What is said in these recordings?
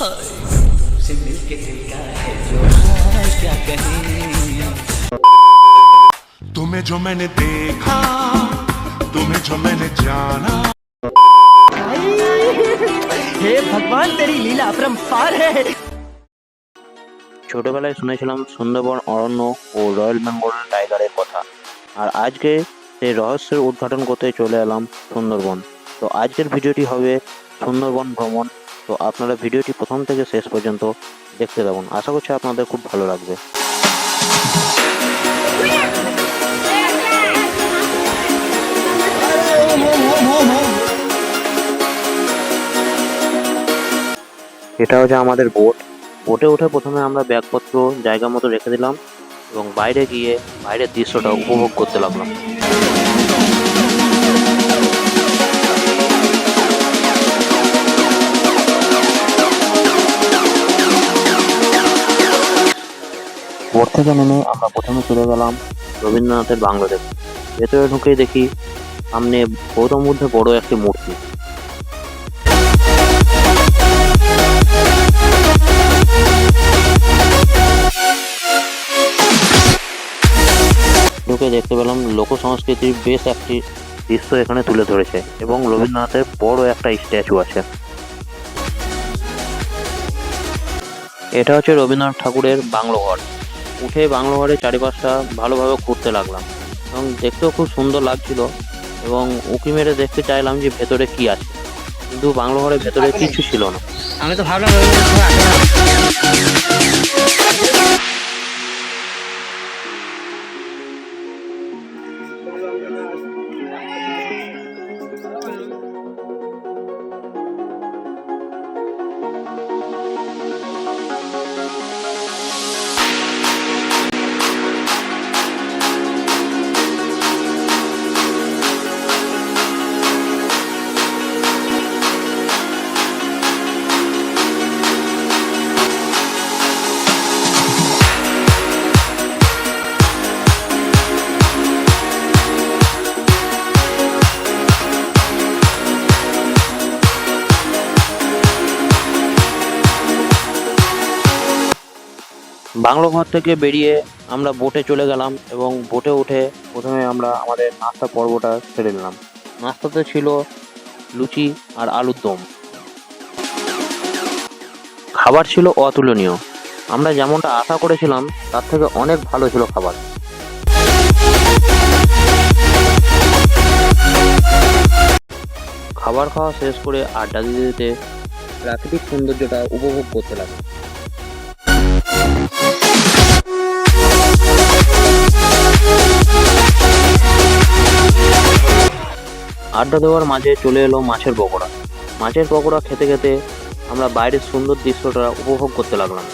तुमसे मिलके दिल का है जो हाल क्या कहें तुम्हें जो मैंने देखा तुम्हें जो मैंने जाना हे भगवान तेरी लीला अपरंपार है ছোটবেলায় শুনেছিলাম সুন্দরবন অরণ্য ও রয়্যাল বেঙ্গল টাইগারের কথা আর আজকে সেই রহস্যের উদ্ঘাটন করতে চলে এলাম সুন্দরবন তো আজকের ভিডিওটি হবে সুন্দরবন ভ্রমণ তো আপনারা ভিডিওটি প্রথম থেকে শেষ পর্যন্ত দেখতে থাকুন। আশা করছি আপনাদের খুব ভালো লাগবে। এটা হচ্ছে আমাদের বোট বোটে উঠে প্রথমে আমরা ব্যাগপত্র জায়গা মতো রেখে দিলাম এবং বাইরে গিয়ে বাইরের দৃশ্যটা উপভোগ করতে লাগলাম। বোট থেকে নেমে আমরা প্রথমে চলে গেলাম রবীন্দ্রনাথের বাংলো দেখতে ভেতরে ঢুকে দেখি সামনে গৌতম বুদ্ধের বড় একটি মূর্তি। ঢুকে দেখতে পেলাম লোক সংস্কৃতির বেশ একটি দৃশ্য এখানে তুলে ধরেছে এবং রবীন্দ্রনাথের বড় একটা স্ট্যাচু আছে। এটা হচ্ছে রবীন্দ্রনাথ ঠাকুরের বাংলো ঘর উঠে বাংলো ঘরের চারিপাশটা ভালোভাবে ঘুরতে লাগলাম। এবং দেখতেও খুব সুন্দর লাগছিল এবং উঁকি মেরে দেখতে চাইলাম যে ভেতরে কি আছে। কিন্তু বাংলো ঘরের ভেতরে কিছু ছিল না। আমি তো ভাবলাম বাংলো ঘর থেকে বেরিয়ে আমরা বোটে চলে গেলাম এবং বোটে উঠে প্রথমে আমরা আমাদের নাস্তা পর্বটা সেরে নিলাম। নাস্তাতে ছিল লুচি আর আলুর দম। খাবার ছিল অতুলনীয়। আমরা যেমনটা আশা করেছিলাম, তার থেকে অনেক ভালো ছিল খাবার। খাবার খাওয়া শেষ করে আড্ডা দিতে দিতে প্রাকৃতিক সৌন্দর্যটা উপভোগ করতে লাগলাম। আড্ডা দেওয়ার মাঝে চলে এলো মাছের পকোড়া। মাছের পকোড়া খেতে খেতে আমরা বাইরের সুন্দর দৃশ্যটা উপভোগ করতে লাগলাম।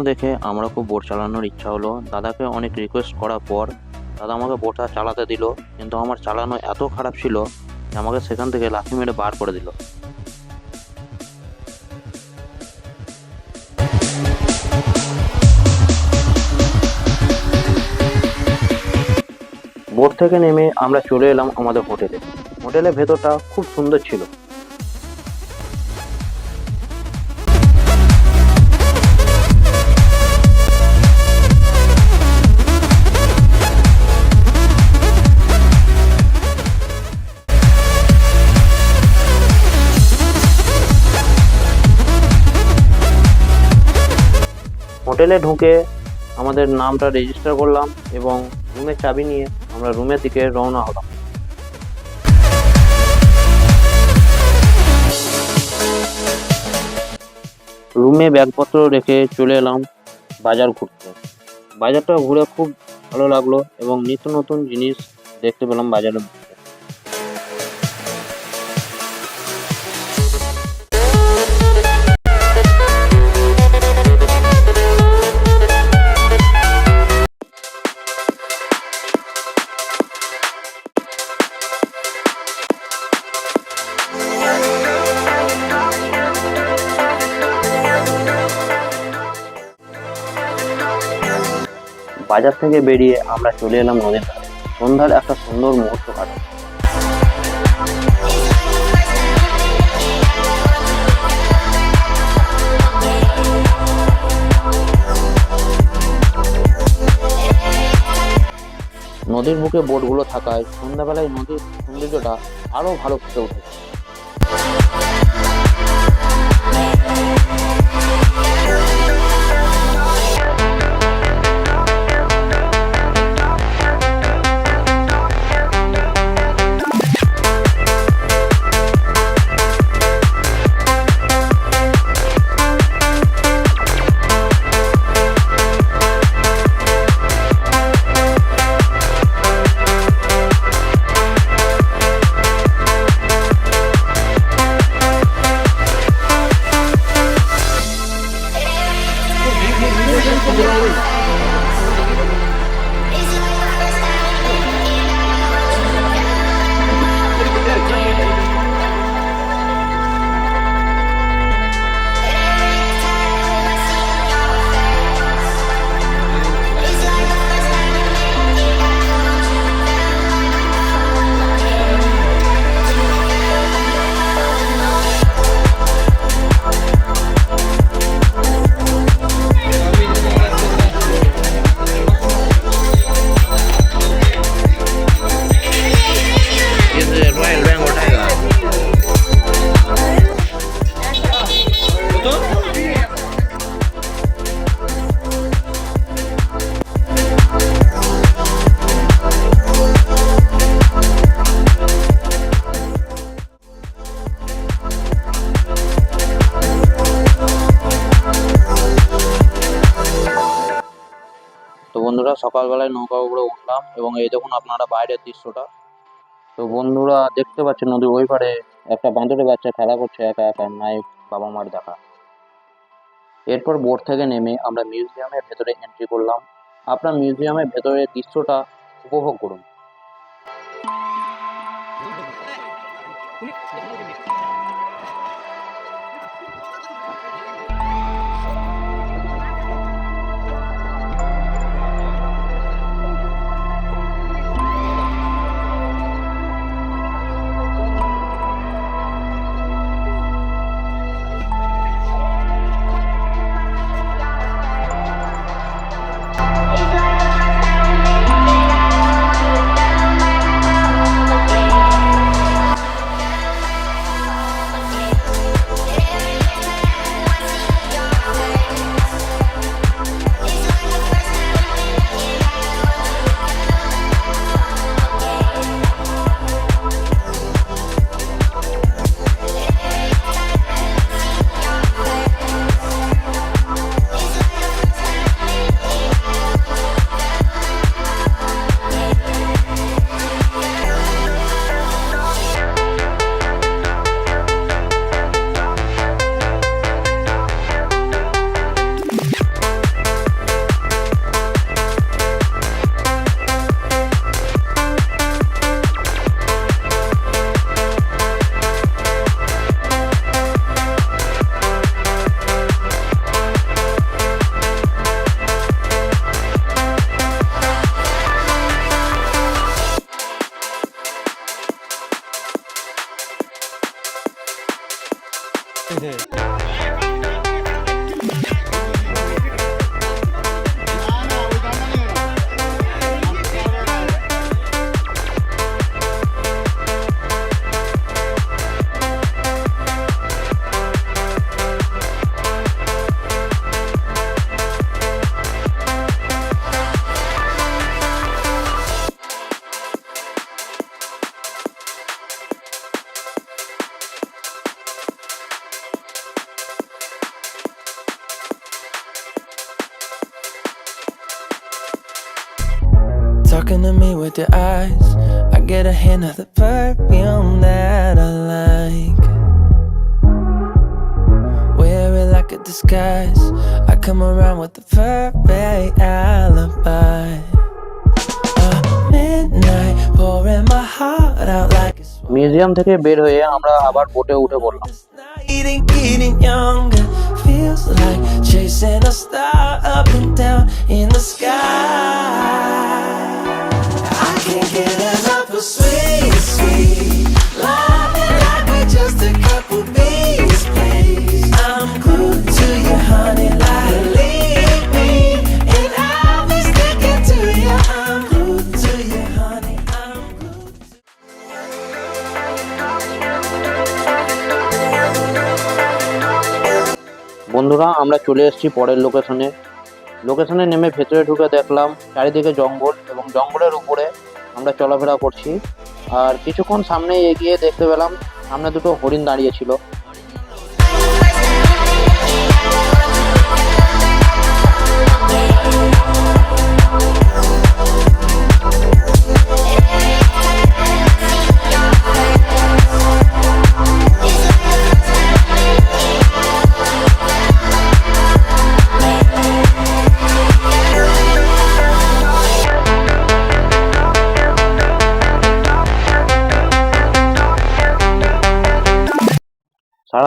চালানো দেখে আমরা খুব বোট চালানোর ইচ্ছা হলো। দাদাকে অনেক রিকোয়েস্ট করার পর দাদা আমাকে বোটটা চালাতে দিল, কিন্তু আমার চালানো এত খারাপ ছিল যে আমাকে সেখান থেকে লাথি মেরে বার করে দিল। বোট থেকে নেমে আমরা চলে এলাম আমাদের হোটেলে। হোটেলের ভেতরটা খুব সুন্দর ছিল। হোটেলে ঢুকে আমাদের নামটা রেজিস্টার করলাম এবং রুমের চাবি নিয়ে আমরা রুমের দিকে রওনা হলাম। রুমে ব্যাগপত্র রেখে চলে এলাম বাজার ঘুরতে। বাজারটা ঘুরে খুব ভালো লাগল এবং নিত্য নতুন জিনিস দেখতে পেলাম বাজারের বাজার থেকে বেরিয়ে আমরা চলে এলাম নদীর ধারে। সন্ধ্যার একটা সুন্দর মুহূর্ত কাটানো নদীর বুকে বোটগুলো থাকায় সন্ধ্যাবেলায় নদীর সৌন্দর্যটা আরও ভালো ফুটে উঠেছে। সকালবেলায় নৌকা উপরে উঠলাম এবং এই দেখুন আপনারা বাইরের দৃশ্যটা। তো বন্ধুরা দেখতে পাচ্ছেন নদীর ওই পারে একটা বাঁদরের বাচ্চা খেলা করছে একা একা, নাই বাবা মার দেখা। এরপর বোর্ড থেকে নেমে আমরা মিউজিয়ামের ভেতরে এন্ট্রি করলাম। আপনার মিউজিয়ামের ভেতরের দৃশ্যটা উপভোগ করুন। Talking to me with your eyes. I get a hint of the perfume that I like. Wear it like a disguise. I come around with the perfect alibi. Uh, midnight, pouring my heart out like museum থেকে বের হয়ে আমরা আবার বোটে উঠে পড়লাম chasing a star up and down in the sky. বন্ধুরা, আমরা চলে এসেছি পরের লোকেশনে লোকেশনে নেমে ভেতরে ঢুকে দেখলাম, চারিদিকে জঙ্গল এবং জঙ্গলের উপরে আমরা চলাফেরা করছি। আর কিছুক্ষণ সামনে এগিয়ে দেখতে পেলাম সামনে দুটো হরিণ দাঁড়িয়ে ছিল।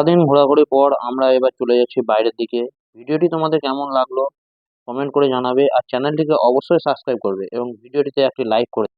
সারাদিন ঘোরাঘুরি পর আমরা এবার চলে যাচ্ছি বাইরের দিকে। ভিডিওটি তোমাদের কেমন লাগল? কমেন্ট করে জানাবে। আর চ্যানেলটিকে অবশ্যই সাবস্ক্রাইব করবে এবং ভিডিওটিতে একটি লাইক করে